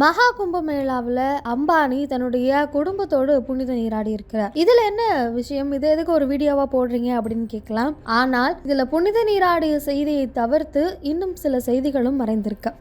மகா கும்பமேளாவில் அம்பானி தன்னுடைய குடும்பத்தோடு புனித நீராடி இருக்கிறார். இதில் என்ன விஷயம்? இது எதுக்கு ஒரு வீடியோவா போடுறீங்க அப்படின்னு கேட்கலாம். ஆனால் இதில் புனித நீராடிய செய்தியை தவிர்த்து இன்னும் சில செய்திகளும் மறைந்திருக்கு.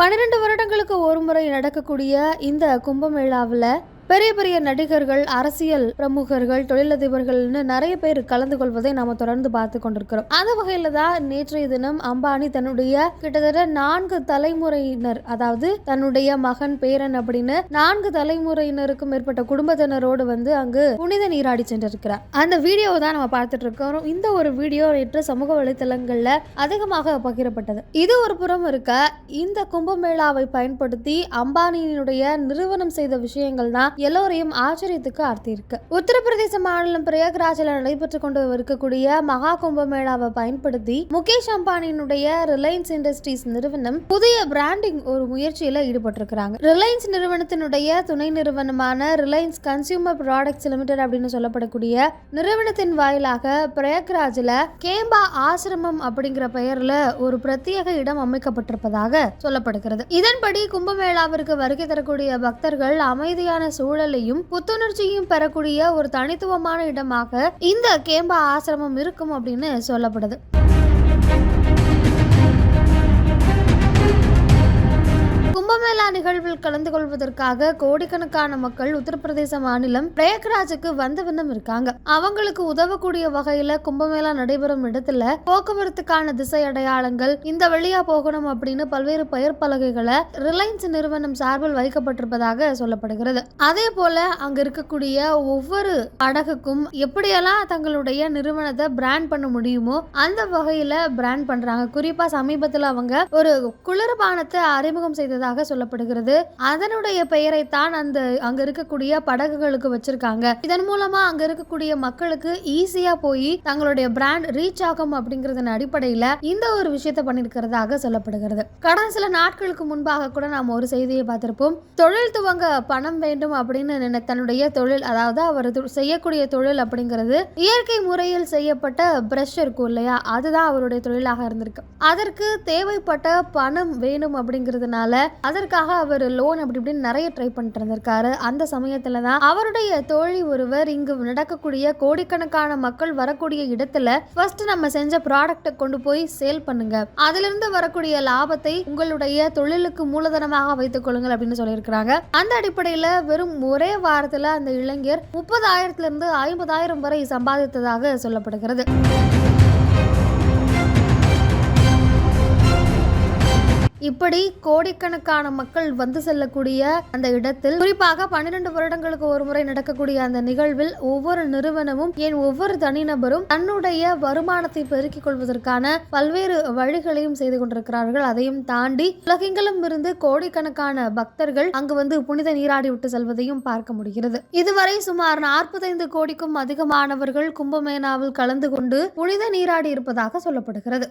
பன்னிரண்டு வருடங்களுக்கு ஒரு முறை நடக்கக்கூடிய இந்த கும்பமேளாவில் பெரிய பெரிய நடிகர்கள் அரசியல் பிரமுகர்கள் தொழிலதிபர்கள்னு நிறைய பேர் கலந்து கொள்வதை நாம தொடர்ந்து பார்த்து கொண்டிருக்கிறோம். அந்த வகையில தான் நேற்றைய தினம் அம்பானி தன்னுடைய கிட்டத்தட்ட நான்கு தலைமுறையினர் அதாவது தன்னுடைய மகன் பேரன் அப்படின்னு நான்கு தலைமுறையினருக்கும் மேற்பட்ட குடும்பத்தினரோடு வந்து அங்கு புனித நீராடி சென்றிருக்கிறார். அந்த வீடியோவை தான் நம்ம பார்த்துட்டு இருக்கிறோம் இந்த ஒரு வீடியோ நேற்று சமூக வலைத்தளங்கள்ல அதிகமாக பகிரப்பட்டது. இது ஒரு புறம் இருக்க இந்த கும்பமேளாவை பயன்படுத்தி அம்பானியினுடைய நிறுவனம் செய்த விஷயங்கள் தான் எல்லோரையும் ஆச்சரியத்துக்கு ஆர்த்தி இருக்கு உத்தரப்பிரதேச மாநிலம் பிரயாக்ராஜில் நடைபெற்று கொண்டு இருக்கக்கூடிய மகா கும்பமேளாவை பயன்படுத்தி முகேஷ் அம்பானியினுடைய ரிலையன்ஸ் இண்டஸ்ட்ரீஸ் நிறுவனம் புதிய பிராண்டிங் ஒரு முயற்சியில ஈடுபட்டிருக்கிறாங்க. ரிலையன்ஸ் நிறுவனத்தினுடைய துணை நிறுவனமான ரிலையன்ஸ் கன்சியூமர் ப்ராடக்ட்ஸ் லிமிடெட் அப்படின்னு சொல்லப்படக்கூடிய நிறுவனத்தின் வாயிலாக பிரயாக்ராஜில் கேம்பா ஆசிரமம் அப்படிங்கிற பெயர்ல ஒரு பிரத்யேக இடம் அமைக்கப்பட்டிருப்பதாக சொல்லப்படுகிறது. இதன்படி கும்பமேளாவிற்கு வருகை தரக்கூடிய பக்தர்கள் அமைதியான சூழலையும் புத்துணர்ச்சியும் பெறக்கூடிய ஒரு தனித்துவமான இடமாக இந்த கேம்பா ஆசிரமம் இருக்கும் அப்படின்னு சொல்லப்படுது. கும்பமேளா நிகழ்வில் கலந்து கொள்வதற்காக கோடிக்கணக்கான மக்கள் உத்தரப்பிரதேச மாநிலம் பிரயாக்ராஜுக்கு வந்த இருக்காங்க. அவங்களுக்கு உதவக்கூடிய வகையில கும்பமேளா நடைபெறும் இடத்துல போக்குவரத்துக்கான திசை அடையாளங்கள் இந்த வழியா போகணும் அப்படின்னு பல்வேறு பெயர் பலகைகளை ரிலையன்ஸ் நிறுவனம் சார்பில் வைக்கப்பட்டிருப்பதாக சொல்லப்படுகிறது. அதே போல அங்க இருக்கக்கூடிய ஒவ்வொரு படகுக்கும் எப்படியெல்லாம் தங்களுடைய நிறுவனத்தை பிராண்ட் பண்ண முடியுமோ அந்த வகையில பிராண்ட் பண்றாங்க. குறிப்பா சமீபத்தில் அவங்க ஒரு குளிர்பானத்தை அறிமுகம் செய்ததாக சொல்லப்படுகிறது. அதனுடைய பெயரை தான் அந்த அங்க இருக்கக்கூடிய படகுகளுக்கு வச்சிருக்காங்க. இதன் மூலமா அங்க இருக்கக்கூடிய மக்களுக்கு ஈஸியா போய் தங்களுடைய பிராண்ட் ரீச் ஆகும் அப்படிங்கறதன் அடிப்படையில இந்த ஒரு விஷயத்தை பண்ணிருக்கிறதாக சொல்லப்படுகிறது. கடந்த சில நாட்களுக்கு முன்பாக கூட நாம் ஒரு செய்தியை பார்த்திருப்போம். தொழில் துவங்க பணம் வேண்டும் அப்படின்னு நினை- தன்னுடைய தொழில் அதாவது அவர் தொ- செய்யக்கூடிய தொழில் அப்படிங்கிறது இயற்கை முறையில் செய்யப்பட்ட பிரஷ் இருக்கும் இல்லையா? அதுதான் அவருடைய தொழிலாக இருந்திருக்கு. அதற்கு தேவைப்பட்ட பணம் வேணும் அப்படிங்கிறதுனால அதற்காக அவர் லோன் அப்படி இப்படின்னு நிறைய ட்ரை பண்ணிட்டு இருந்திருக்காரு. அந்த சமயத்துல தான் அவருடைய தோழி ஒருவர் இங்கு நடக்கக்கூடிய கோடிக்கணக்கான மக்கள் வரக்கூடிய இடத்துல ஃபர்ஸ்ட் நம்ம செஞ்ச ப்ராடக்ட்டை கொண்டு போய் சேல் பண்ணுங்க. அதிலிருந்து வரக்கூடிய லாபத்தை உங்களுடைய தொழிலுக்கு மூலதனமாக வைத்துக் கொள்ளுங்கள் அப்படின்னு சொல்லியிருக்கிறாங்க. அந்த அடிப்படையில் வெறும் ஒரே வாரத்தில் அந்த இளைஞர் முப்பதாயிரத்துல இருந்து ஐம்பதாயிரம் வரை சம்பாதித்ததாக சொல்லப்படுகிறது. இப்படி கோடிக்கணக்கான மக்கள் வந்து செல்லக்கூடிய அந்த இடத்தில் குறிப்பாக பன்னிரண்டு வருடங்களுக்கு ஒரு முறை நடக்கக்கூடிய அந்த நிகழ்வில் ஒவ்வொரு நிறுவனமும் ஏன் ஒவ்வொரு தனிநபரும் தன்னுடைய வருமானத்தை பெருக்கிக் கொள்வதற்கான பல்வேறு வழிகளையும் செய்து கொண்டிருக்கிறார்கள். அதையும் தாண்டி உலகெங்கிலும் இருந்து கோடிக்கணக்கான பக்தர்கள் அங்கு வந்து புனித நீராடி விட்டு செல்வதையும் பார்க்க முடிகிறது. இதுவரை சுமார் நாற்பத்தைந்து கோடிக்கும் அதிகமானவர்கள் கும்பமேளாவில் கலந்து கொண்டு புனித நீராடி இருப்பதாக சொல்லப்படுகிறது.